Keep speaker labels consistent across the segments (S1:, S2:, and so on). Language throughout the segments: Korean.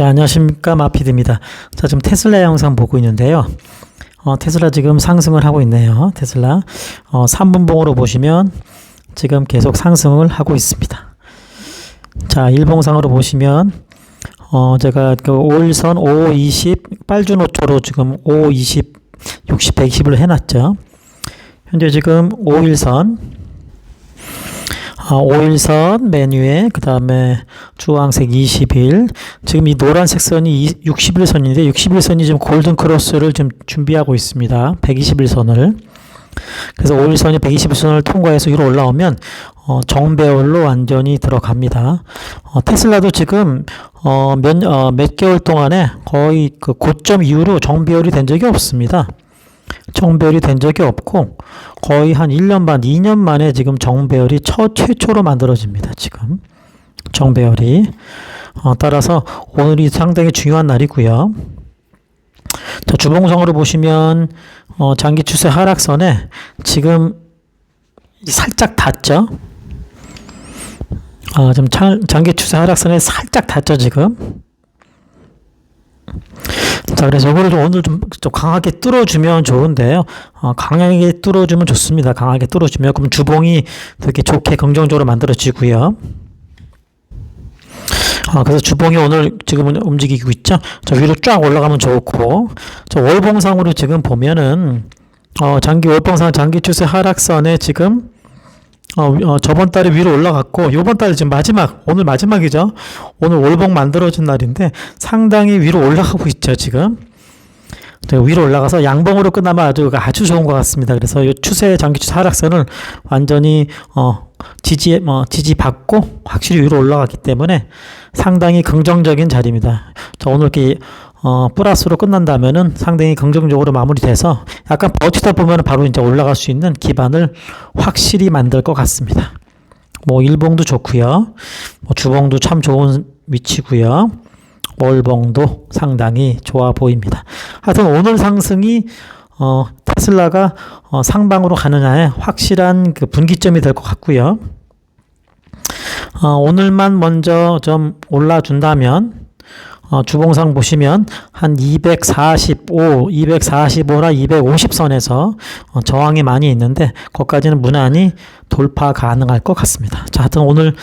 S1: 자, 안녕하십니까. 마피드입니다. 자, 지금 테슬라 영상 보고 있는데요. 어, 테슬라 지금 상승을 하고 있네요. 테슬라. 어, 3분봉으로 보시면 지금 계속 상승을 하고 있습니다. 자, 일봉상으로 보시면 어, 제가 그 5일선 5, 20, 빨주 노초로 지금 5, 20, 60, 120을 해 놨죠. 현재 지금 5일선 아, 5일선 메뉴에 그 다음에 주황색 20일 지금 이 노란색 선이 60일선인데 60일선이 지금 골든 크로스를 지금 준비하고 있습니다. 120일선을 그래서 5일선이 120일선을 통과해서 위로 올라오면 어, 정배열로 완전히 들어갑니다. 어, 테슬라도 지금 어, 몇, 어, 몇 개월 동안에 거의 그 고점 이후로 정배열이 된 적이 없습니다. 정배열이 된 적이 없고 거의 한 1년 반, 2년 만에 지금 정배열이 첫 최초로 만들어집니다. 지금 정배열이 어, 따라서 오늘이 상당히 중요한 날이고요. 자, 주봉성으로 보시면 어, 장기 추세 하락선에 지금 살짝 닿죠. 아, 좀 장, 장기 추세 하락선에 살짝 닿죠 지금. 자, 그래서 이거를 좀 오늘 좀, 좀 강하게 뚫어주면 좋은데요. 어, 강하게 뚫어주면 좋습니다. 강하게 뚫어주면 그럼 주봉이 되게 좋게 긍정적으로 만들어지고요. 아, 그래서 주봉이 오늘 지금은 움직이고 있죠. 자, 위로 쫙 올라가면 좋고, 자, 월봉상으로 지금 보면은, 어, 장기 월봉상 장기 추세 하락선에 지금, 어, 어, 저번 달에 위로 올라갔고, 요번 달 지금 마지막, 오늘 마지막이죠. 오늘 월봉 만들어진 날인데, 상당히 위로 올라가고 있죠, 지금. 네, 위로 올라가서 양봉으로 끝나면 아주 아주 좋은 것 같습니다. 그래서 이 추세 장기 추세 하락선을 완전히 어 지지 뭐 지지 받고 확실히 위로 올라갔기 때문에 상당히 긍정적인 자리입니다. 자, 오늘 이렇게 어 플러스로 끝난다면은 상당히 긍정적으로 마무리돼서 약간 버티다 보면 바로 이제 올라갈 수 있는 기반을 확실히 만들 것 같습니다. 뭐 일봉도 좋고요. 뭐 주봉도 참 좋은 위치고요. 월봉도 상당히 좋아 보입니다. 하여튼 오늘 상승이 어, 테슬라가 어, 상방으로 가느냐에 확실한 그 분기점이 될 것 같고요. 어, 오늘만 먼저 좀 올라준다면 어, 주봉상 보시면 한 245, 245나 250선에서 어, 저항이 많이 있는데 거기까지는 무난히 돌파 가능할 것 같습니다. 자, 하여튼 오늘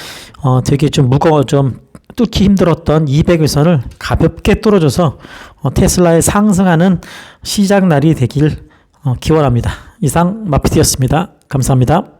S1: 어, 되게 좀 무거워 좀 뚫기 힘들었던 200일선을 가볍게 뚫어줘서 어, 테슬라의 상승하는 시작 날이 되길 어, 기원합니다. 이상 마피티였습니다. 감사합니다.